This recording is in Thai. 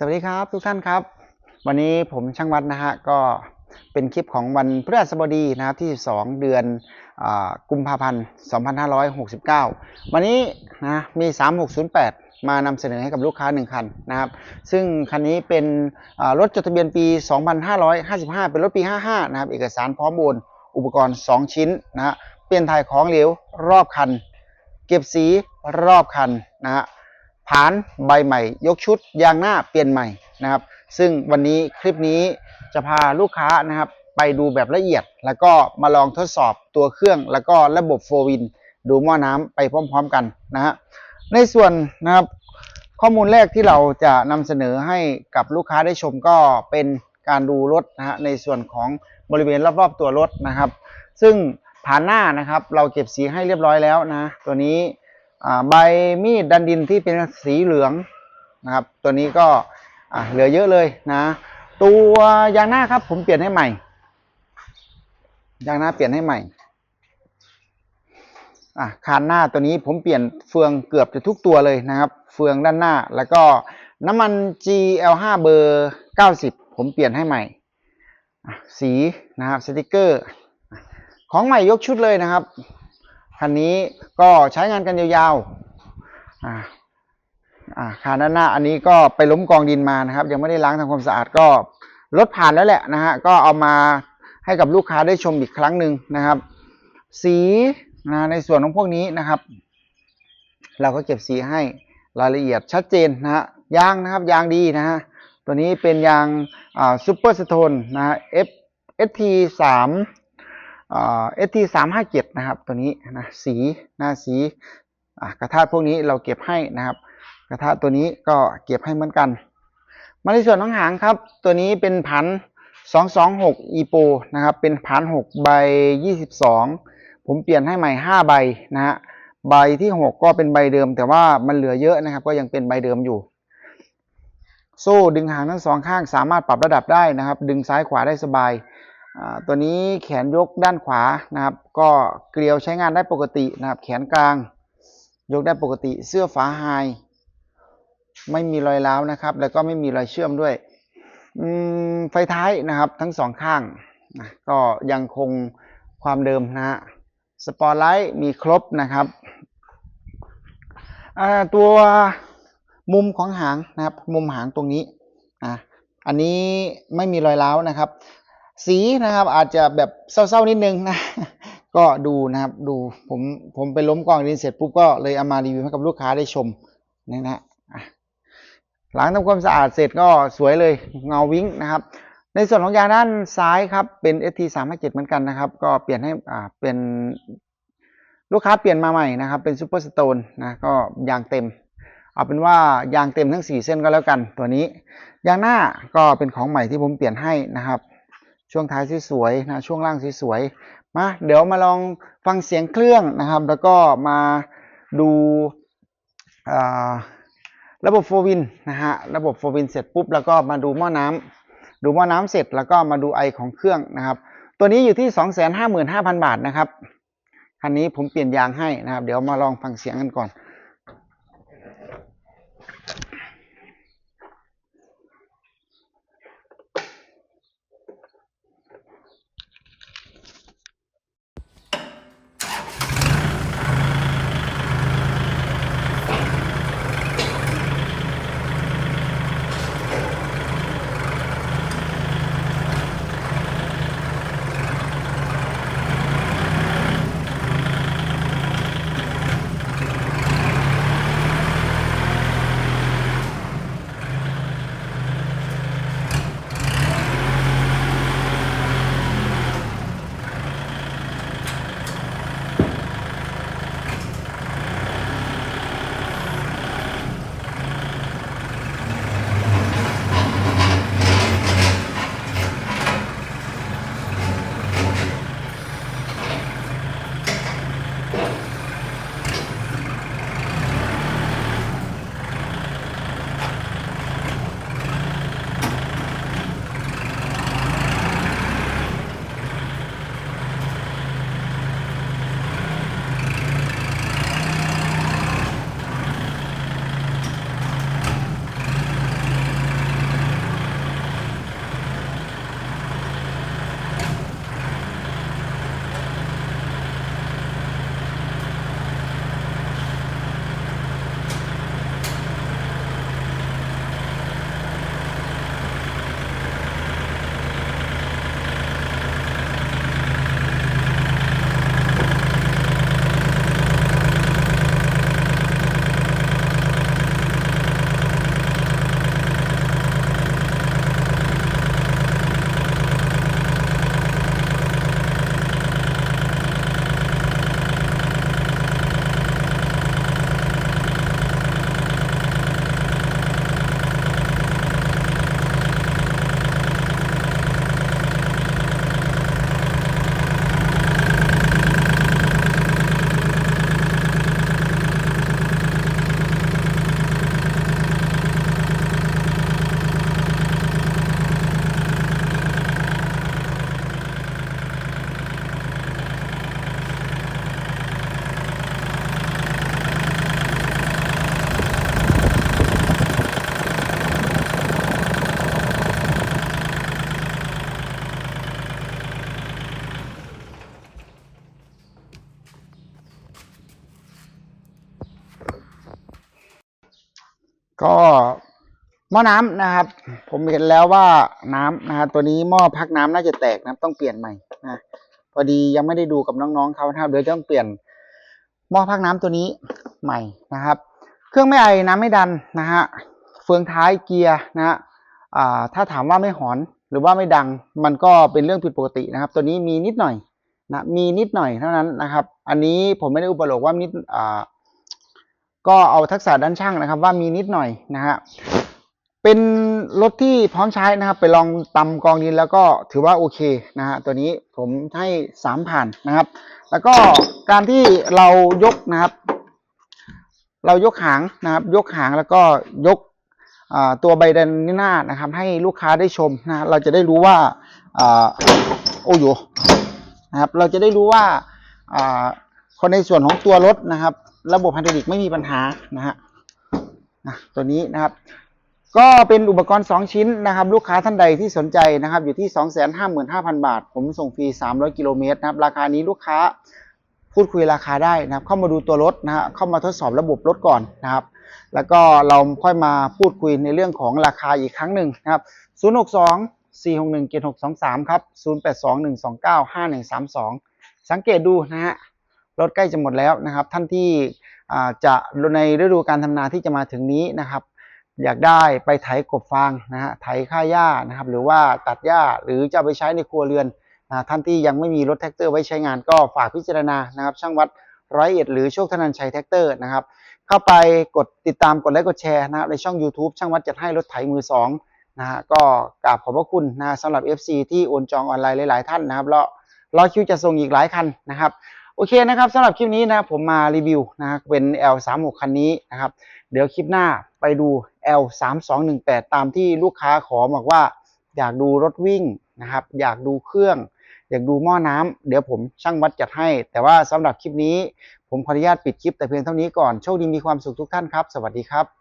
สวัสดีครับทุกท่านครับ วันนี้ผมช่างวัดนะฮะก็เป็นคลิปของวันพฤหัสบดีนะครับที่ 2 เดือนอกุมภาพันธ์ 2569 วันนี้นะมี 3608 มานำเสนอให้กับลูกค้า 1 คันนะครับ ซึ่งคันนี้เป็นรถจดทะเบียนปี 2555 เป็นรถปี 55 นะครับ เอกสารพร้อมโอนอุปกรณ์ 2 ชิ้นนะฮะเปลี่ยนถ่ายของเหลวรอบคัน เก็บสีรอบคันนะฮะ ผานใบใหม่ ยกชุดยางหน้าเปลี่ยนใหม่นะครับ ซึ่งวันนี้คลิปนี้จะพาลูกค้านะครับไปดูแบบละเอียด แล้วก็มาลองทดสอบตัวเครื่อง แล้วก็ระบบโฟวิน ดูหม้อน้ำไปพร้อมๆกันนะฮะในส่วนนะครับข้อมูลแรกที่เราจะนำเสนอให้กับลูกค้าได้ชมก็เป็นการดูรถนะฮะในส่วนของบริเวณรอบๆตัวรถนะครับ ซึ่งผานหน้านะครับเราเก็บสีให้เรียบร้อยแล้วนะ ตัวนี้ ใบมีดดันดินที่เป็นสีเหลืองนะครับ ตัวนี้ก็เหลือเยอะเลยนะ ตัวยางหน้าครับ ผมเปลี่ยนให้ใหม่ยางหน้าเปลี่ยนให้ใหม่อะคานหน้าตัวนี้ผมเปลี่ยนเฟืองเกือบจะทุกตัวเลยนะครับ เฟืองด้านหน้า แล้วก็น้ำมัน GL5 เบอร์ 90 ผมเปลี่ยนให้ใหม่สีนะครับสติกเกอร์ ของใหม่ยกชุดเลยนะครับ คันนี้ก็ใช้งานกันยาวๆอ่าคานหน้าอันนี้ก็ไปล้มกองดินมานะครับ ยังไม่ได้ล้างทำความสะอาดก็รถผ่านแล้วแหละนะฮะก็เอามาให้กับลูกค้าได้ชมอีกครั้งหนึ่งนะครับ สีนะในส่วนของพวกนี้นะครับ เราก็เก็บสีให้รายละเอียดชัดเจนนะฮะยางนะครับยางดีนะฮะตัวนี้เป็นยางซูเปอร์สโตนนะฮะ F ST 3 เอทีสามห้าเจ็ดนะครับตัวนี้นะสีหน้าสีกระทาพวกนี้เราเก็บให้นะครับ กระทาตัวนี้ก็เก็บให้เหมือนกัน มาในส่วนของหางครับ ตัวนี้เป็นพันสองสองหกอีโปนะครับเป็นพันหกใบยี่สิบสองผมเปลี่ยนให้ใหม่ห้าใบนะฮะใบที่หกก็เป็นใบเดิม แต่ว่ามันเหลือเยอะนะครับ ก็ยังเป็นใบเดิมอยู่โซ่ดึงหางทั้งสองข้างสามารถปรับระดับได้นะครับ ดึงซ้ายขวาได้สบาย ตัวนี้แขนยกด้านขวานะครับ ก็เกลียวใช้งานได้ปกตินะครับ แขนกลาง ยกได้ปกติ เสื้อฝาไฮไม่มีรอยร้าวนะครับ แล้วก็ไม่มีรอยเชื่อมด้วยไฟท้ายนะครับทั้งสองข้างนะก็ยังคงความเดิมนะฮะสปอร์ไลท์มีครบนะครับตัวมุมของหางนะครับ มุมหางตรงนี้อะอันนี้ไม่มีรอยร้าวนะครับ สีนะครับ อาจจะแบบเศร้าๆนิดนึงนะ ก็ดูนะครับดูผมผมไปล้มกองดินเสร็จปุ๊บก็เลยเอามารีวิวให้กับลูกค้าได้ชมนี่นะอะหลังทำความสะอาดเสร็จก็สวยเลยเงาวิ้งนะครับ ในส่วนของยางด้านซ้ายครับเป็น ST 3 5 7เหมือนกันนะครับ ก็เปลี่ยนให้อ่าเป็นลูกค้าเปลี่ยนมาใหม่นะครับ เป็นซูเปอร์สโตนนะก็ยางเต็ม เอาเป็นว่ายางเต็มทั้ง 4 เส้นก็แล้วกันตัวนี้ยางหน้าก็เป็นของใหม่ที่ผมเปลี่ยนให้นะครับ ช่วงท้ายสวยๆนะช่วงล่างสวยๆมาเดี๋ยวมาลองฟังเสียงเครื่องนะครับ แล้วก็มาดูระบบโฟวินนะฮะระบบโฟวินเสร็จปุ๊บแล้วก็มาดูหม้อน้ำดูหม้อน้ำเสร็จแล้วก็มาดูไอของเครื่องนะครับ ตัวนี้อยู่ที่ 255,000 บาทนะครับคันนี้ผมเปลี่ยนยางให้นะครับ เดี๋ยวมาลองฟังเสียงกันก่อน ก็หม้อน้ำนะครับ ผมเห็นแล้วว่าน้ำนะฮะตัวนี้หม้อพักน้ำน่าจะแตกนะต้องเปลี่ยนใหม่นะพอดียังไม่ได้ดูกับน้องๆเขานะครับเดี๋ยวต้องเปลี่ยนหม้อพักน้ำตัวนี้ใหม่นะครับ เครื่องไม่ไอน้ำไม่ดันนะฮะเฟืองท้ายเกียร์นะฮะถ้าถามว่าไม่หอนหรือว่าไม่ดังมันก็เป็นเรื่องผิดปกตินะครับ ตัวนี้มีนิดหน่อยนะมีนิดหน่อยเท่านั้นนะครับ อันนี้ผมไม่ได้อุปโลกว่านิดอ่า ก็เอาทักษะด้านช่างนะครับ ว่ามีนิดหน่อยนะฮะเป็นรถที่พร้อมใช้นะครับ ไปลองตำกองดินแล้วก็ถือว่าโอเคนะฮะตัวนี้ผมให้สามผ่านนะครับ แล้วก็การที่เรายกนะครับ เรายกหางนะครับ ยกหางแล้วก็ยกตัวใบดันหน้านะครับ ให้ลูกค้าได้ชมนะเราจะได้รู้ว่าอโอ้โยนะครับ เราจะได้รู้ว่าคนในส่วนของตัวรถนะครับ ระบบไฮดรอลิกไม่มีปัญหานะฮะตัวนี้นะครับ ก็เป็นอุปกรณ์ 2 ชิ้นนะครับ ลูกค้าท่านใดที่สนใจนะครับ อยู่ที่ 255,000 บาท ผมส่งฟรี 300 กิโลเมตรนะครับ ราคานี้ลูกค้าพูดคุยราคาได้นะครับ เข้ามาดูตัวรถนะฮะเข้ามาทดสอบระบบรถก่อนนะครับ แล้วก็เราค่อยมาพูดคุยในเรื่องของราคาอีกครั้งหนึ่งนะครับ 062 461 7623 ครับ 082 129 5132 สังเกตดูนะฮะ รถใกล้จะหมดแล้วนะครับ ท่านที่จะในฤดูการทำนาที่จะมาถึงนี้นะครับ อยากได้ไปไถกบฟางนะฮะไถค่าหญ้านะครับ หรือว่าตัดหญ้าหรือจะไปใช้ในครัวเรือนนะท่านที่ยังไม่มีรถแท็กเตอร์ไว้ใช้งานก็ฝากพิจารณานะครับ ช่างวัดร้อยเอ็ดหรือโชคธนันชัยแท็กเตอร์นะครับ เข้าไปกดติดตามกดไลค์กดแชร์นะครับในช่อง YouTube ช่างวัดจัดให้รถไถมือสองนะฮะก็กราบขอบพระคุณนะสำหรับ FC ที่โอนจองออนไลน์หลาย ๆ ท่านนะครับรอรอคิวจะส่งอีกหลายคันนะครับ โอเคนะครับสำหรับคลิปนี้นะครับผมมารีวิวนะครับเป็น L36 คันนี้นะครับ เดี๋ยวคลิปหน้าไปดู L3218 ตามที่ลูกค้าขอบอกว่า อยากดูรถวิ่งนะครับ อยากดูเครื่อง อยากดูหม้อน้ำเดี๋ยวผมช่างวัดจัดให้ แต่ว่าสำหรับคลิปนี้ ผมขออนุญาตปิดคลิปแต่เพียงเท่านี้ก่อนโชคดีมีความสุขทุกท่านครับ สวัสดีครับ